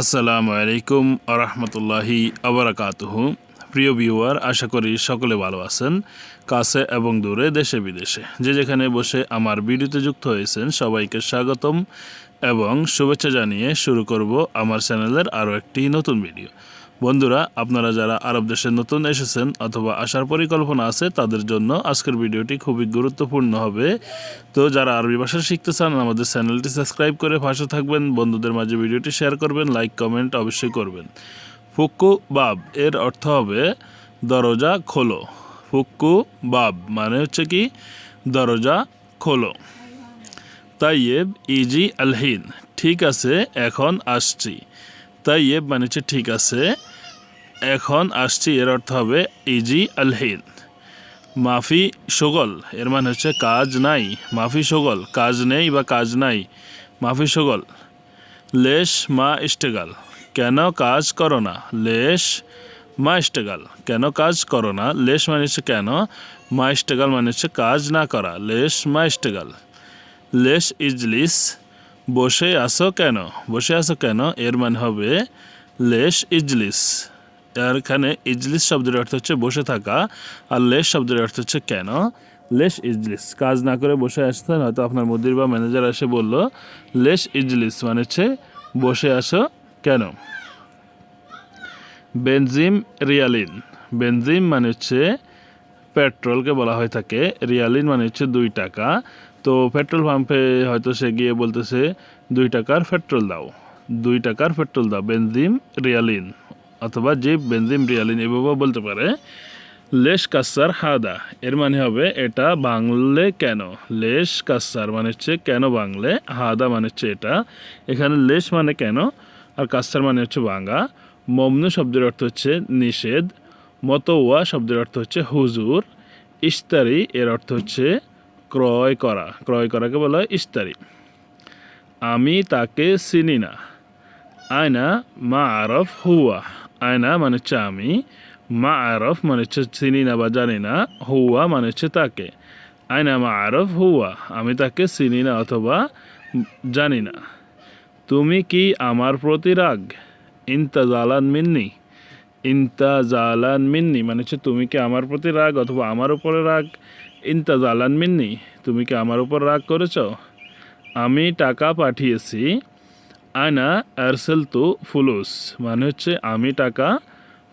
আসসালামু আলাইকুম আরহামতুল্লাহি আবরাকাতহ। প্রিয় ভিউয়ার, আশা করি সকলে ভালো আছেন, কাছে এবং দূরে, দেশে বিদেশে। যে যেখানে বসে আমার ভিডিওতে যুক্ত হয়েছেন, সবাইকে স্বাগতম এবং শুভেচ্ছা জানিয়ে শুরু করব আমার চ্যানেলের আরও একটি নতুন ভিডিও। বন্ধুরা, আপনারা যারা আরব দেশে নতুন এসেছেন অথবা আসার পরিকল্পনা আছে, তাদের জন্য আজকের ভিডিওটি খুবই গুরুত্বপূর্ণ হবে। তো যারা আরবি ভাষা শিখতে চান, আমাদের চ্যানেলটি সাবস্ক্রাইব করে পাশে থাকবেন, বন্ধুদের মাঝে ভিডিওটি শেয়ার করবেন, লাইক, কমেন্ট অবশ্যই করবেন। ফুক্কু বাব এর অর্থ হবে দরজা খোলো। ফুক্কু বাব মানে হচ্ছে কি? দরজা খোলো। তাইয়েব ইজি আলহিন। ঠিক আছে, এখন আসছি। তাইয়েব মানে হচ্ছে ঠিক আছে। এখন আসছি, এর অর্থ হবে ইজি আলহিন মাফি সগল, এর মানে হচ্ছে কাজ নাই। মাফি সগল, কাজ নেই বা কাজ নাই। মাফি সগল, লেশ মা ইস্টেগাল, কেন কাজ করো না? লেশ মা ইস্টেগাল, কেন কাজ করো না? লেশ মানে হচ্ছে কেন? মা ইস্টেগাল মানে হচ্ছে কাজ না করা। লেশ মা ইস্টেগাল। লেশ ইজলিস বসে আসো কেন? বসে আসো কেন? এর মানে হবে লেশ ইজলিস। এখানে ইজলিস শব্দের অর্থ হচ্ছে বসে থাকা, আর লেশ শব্দের অর্থ হচ্ছে কেন? লেশ ইজলিস। কাজ না করে বসে আসতেন হয়তো আপনার মুদির বা ম্যানেজার এসে বলল, লেশ ইজলিস মানে হচ্ছে বসে আসো কেন? বেনজিম রিয়ালিন। বেনজিম মানে হচ্ছে পেট্রোলকে বলা হয়ে থাকে। রিয়ালিন মানে হচ্ছে দুই টাকা। তো পেট্রোল পাম্পে হয়তো সে গিয়ে বলতেছে, দুই টাকার পেট্রোল দাও। দুই টাকার পেট্রোল দাও বেনজিম রিয়ালিন। অথবা যে বেনজিম রিয়ালিন এভাবে বলতে পারে, লেশ কাসার হাদা। এর মানে হবে, এটা বাংলে কেন? লেশ কাসার মানে হচ্ছে, কেন বাংলে হাদা মানে হচ্ছে, এটা। এখানে লেশ মানে কেন? আর কাসার মানে হচ্ছে বাঙ্গা মমনু শব্দের অর্থ হচ্ছে, নিষেধ। মতোয়া শব্দের অর্থ হচ্ছে, হুজুর। ইস্তারি এর অর্থ হচ্ছে ক্রয় করা, ক্রয় করাকে বলা হয় ইস্তারি আমি তাকে চিনি না। আয়না মা আরফ হুয়া। আয়না মানে হচ্ছে আমি। মা আরফ মানে হচ্ছে চিনি না বা জানি না। হুয়া মানে হচ্ছে তাকে। আয়না মা আরফ হুয়া। আমি তাকে চিনি না অথবা জানি না। তুমি কি আমার প্রতি রাগ? ইন্তাজালান মিন্নি। ইন্তাজালান মিন্নি মানে হচ্ছে তুমি কি আমার প্রতি রাগ অথবা আমার উপরে রাগ? ইন্তাজালান মিন্নি তুমি কি আমার উপর রাগ করেছ? আমি টাকা পাঠিয়েছি আয়না অ্যারসেল তু ফুলুস মানে হচ্ছে আমি টাকা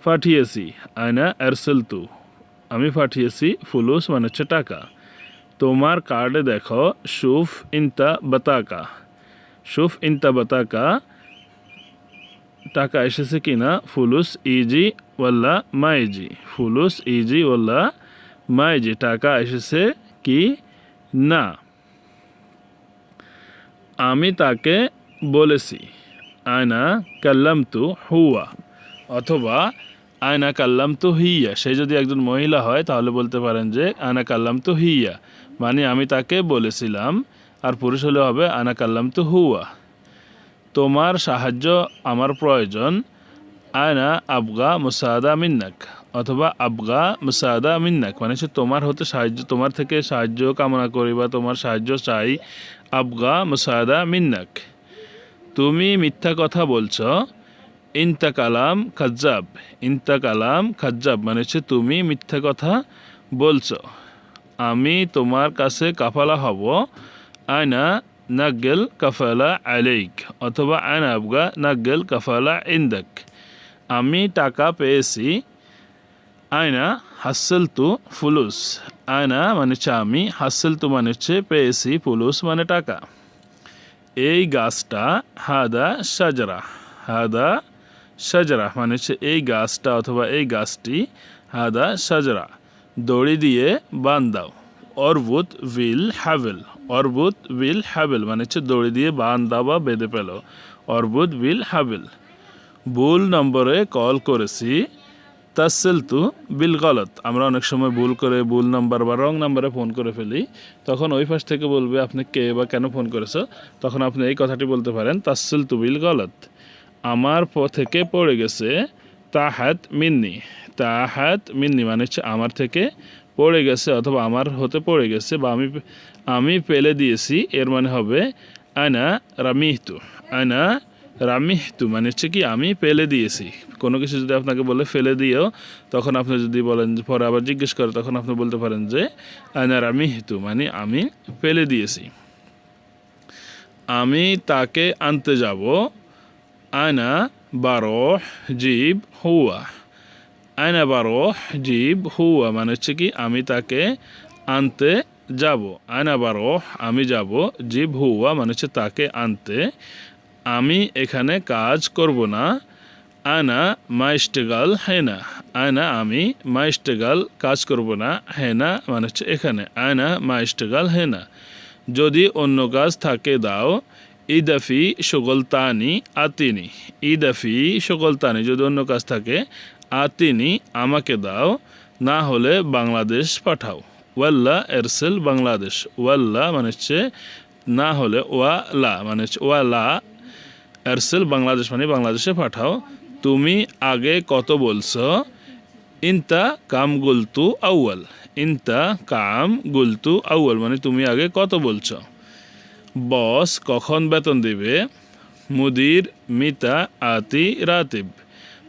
পাঠিয়েছি আয়না অ্যারসেল তু আমি পাঠিয়েছি ফুলুস মানে হচ্ছে টাকা। তোমার কার্ডে দেখো সুফ ইন্তা বাতাকা সুফ ইন্তা বাতাকা, টাকা এসেছে কিনা? ফুলুস, ইজি, ওয়াল্লা, মাইজি, ফুলুস, ইজি, ওয়াল্লা মাইজি টাকা এসেছে কি? না। আমি তাকে বলেছি, আয়না কাল্লাম তু হুয়া, অথবা আয়না কাল্লাম তু হিয়া। সে যদি একজন মহিলা হয়, তাহলে বলতে পারেন যে আয়না কাল্লাম তু হিয়া। মানে আমি তাকে বলেছিলাম, আর পুরুষ হলে হবে আয়না কাল্লাম তু হুয়া। তোমার সাহায্য আমার প্রয়োজন। আয়না আবগা মুসাদা মিন্নাক। অথবা আবগা মুসাদা মিন্নাক মানে সে তোমার হতে সাহায্য, তোমার থেকে সাহায্য কামনা করি বা তোমার সাহায্য চাই। আবগা মুসাদা মিন্নাক, তুমি মিথ্যা কথা বলছ। ইন্তা কালাম খাজ্জাব ইন্তা কালাম খাজ্জাব মানে হচ্ছে তুমি মিথ্যা কথা বলছ। আমি তোমার কাছে কাফালা হব। আয়না নাগেল কাফালা আলেইক, অথবা আয়না আবগা নাগেল কাফালা ইন্দাক। আমি টাকা পেয়েছি আয়না হাসেল তু ফুলুস। আয়না মানে হচ্ছে আমি হাসেল তু মানে হচ্ছে পেয়েছি, ফুলুস মানে টাকা। এই গাছটা হাদা সাজরা। হাদা সাজরা মানে হচ্ছে এই গাছটা অথবা এই গাছটি হাদা সাজরা। দড়ি দিয়ে বান্ধাও। অর্বুত উইল হ্যাভেল। অর্বুত উইল হ্যাভেল মানে হচ্ছে দড়ি দিয়ে বান্ধা বা বেঁধে পেল অর্বুত উইল হ্যাভেল। ভুল নম্বরে কল করেছি। তাসেল তু বিল গলত। আমরা অনেক সময় ভুল করে ভুল নাম্বার বা রং নাম্বারে ফোন করে ফেলি। তখন ওই পাশ থেকে বলবে, আপনি কে বা কেন ফোন করেছ? তখন আপনি এই কথাটি বলতে পারেন তাসেল তু বিল গলত। আমার থেকে পড়ে গেছে তাহাত মিন্নি। তাহাত মিন্নি মানে হচ্ছে আমার থেকে পড়ে গেছে অথবা আমার হতে পড়ে গেছে বা আমি আমি পেলে দিয়েছি। এর মানে হবে আয়না রামিহতু। আয়না রামি তু মানে হচ্ছে কি আমি ফেলে দিয়েছি। কোনো কিছু যদি আপনাকে বলে ফেলে দিও, তখন আপনি যদি বলেন যে, পরে আবার জিজ্ঞেস করে, তখন আপনি বলতে পারেন যে আয়না রামি তু মানে আমি ফেলে দিয়েছি। আমি তাকে আনতে যাব। আয়না বারো জীব হুয়া। আয়না বারো জীব হুয়া মানে হচ্ছে কি আমি তাকে আনতে যাব। আয়না বারো আমি যাব, জীব হুয়া মানে হচ্ছে তাকে আনতে। আমি এখানে কাজ করব না। আয়না মাইস্টেগাল হেনা আয়না আমি মাইস্টেগাল কাজ করব না হেনা মানে হচ্ছে এখানে। আয়না মাইস্টেগাল হেনা যদি অন্য কাজ থাকে, দাও। ইদাফি সুগলতানি আতিনি। ইদাফি সুগলতানি, যদি অন্য কাজ থাকে, আতিনি আমাকে দাও। না হলে বাংলাদেশ পাঠাও। ওয়াল্লা এরসেল বাংলাদেশ। ওয়াল্লা মানে হচ্ছে না হলে ওয়া লা মানে হচ্ছে ওয়ালা এরসেল বাংলাদেশ মানে বাংলাদেশে পাঠাও। তুমি আগে কত বলছো? ইনতা কাম গুলতু আউয়াল। ইনতা কাম গুলতু আউয়াল মানে তুমি আগে কত বলছো? বস কখন বেতন দিবে? মুদির মিতা আতি রাতিব।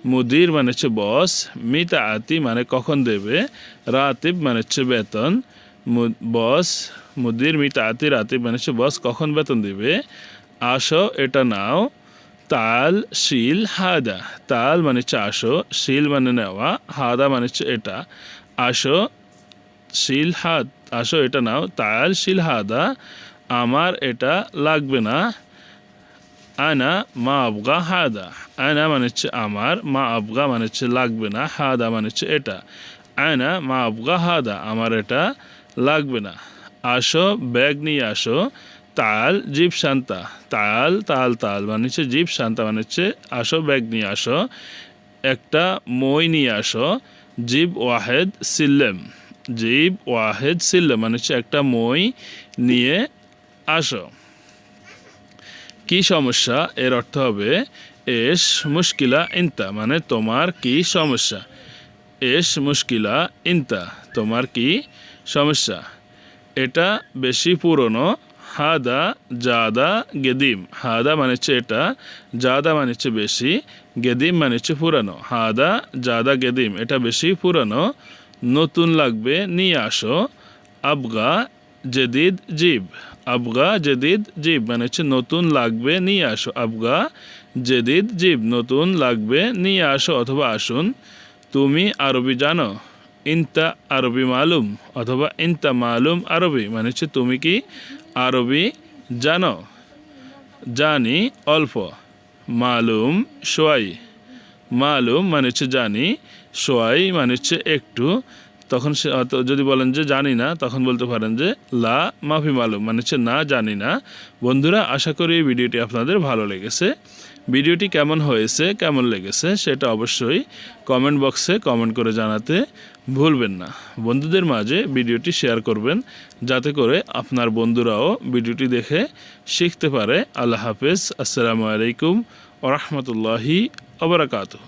মুদির মানে হচ্ছে বস, মিতা আতি মানে কখন দেবে? রাতিব মানে হচ্ছে বেতন। বস, মুদির মিতা আতি রাতিব মানে হচ্ছে বস কখন বেতন দিবে? আসো এটা নাও। তাল, শিল, হাদা। তাল মানে হচ্ছে আসো, শিল মানে নেওয়া, হাদা মানে হচ্ছে এটা। আসো, শিল হাত আসো, এটা নাও। তাল, শিল, হাদা। আমার এটা লাগবে না। আনা, মা আবগা, হাদা। আনা মানে হচ্ছে আমার, মা আবগা মানে হচ্ছে লাগবে না। হাদা মানে হচ্ছে এটা। আনা, মা আবগা, হাদা। আমার এটা লাগবে না। আসো, ব্যাগ নিয়ে আসো। তাল, জীব শান্তা। তাল তাল তাল মানে হচ্ছে জীব শান্তা মানে হচ্ছে আসো, ব্যাগ নিয়ে আসো। একটা মই নিয়ে আসো। জীব ওয়াহেদ সিল্লেম। জীব ওয়াহেদ সিল্লেম মানে হচ্ছে একটা মই নিয়ে আসো। কি সমস্যা? এর অর্থ হবে, এস মুশকিলা ইন্তা মানে তোমার কি সমস্যা? এস মুশকিলা ইন্তা, তোমার কি সমস্যা? এটা বেশি পুরনো হাদা জাদা গেদিম। হাদা মানে হচ্ছে এটা, জাদা মানে হচ্ছে বেশি, গেদিম মানে হচ্ছে পুরানো। হাদা জাদা গেদিম, এটা বেশি পুরানো, নতুন লাগবে, নিয়ে আসো। আবগা জেদিদ জিব। আবগা জেদিদ জিব মানে হচ্ছে নতুন লাগবে, নিয়ে আসো। আবগা জেদিদ জিব, নতুন লাগবে, নিয়ে আসো অথবা আসুন। তুমি আরবি জানো? ইনতা আরবি মালুম, অথবা ইনতা মালুম আরবি মানে হচ্ছে তুমি কি? আরবি, জানো। জানি অল্প, মালুম, সোয়াই। মালুম মানে হচ্ছে জানি, সোয়াই মানে হচ্ছে একটু। তখন সে যদি বলেন যে জানি না, তখন বলতে পারেন যে লা, মাফি মালুম মানে হচ্ছে না, জানি না। বন্ধুরা, আশা করি এই ভিডিওটি আপনাদের ভালো লেগেছে। ভিডিওটি কেমন হয়েছে, কেমন লেগেছে সেটা অবশ্যই কমেন্ট বক্সে কমেন্ট করে জানাতে ভুলবেন না। বন্ধুদের মাঝে ভিডিওটি শেয়ার করবেন, যাতে করে আপনার বন্ধুরাও ভিডিওটি দেখে শিখতে পারে। আল্লাহ হাফেজ, আসসালামু আলাইকুম ওরহমতুল্লাহি আবরাকাতু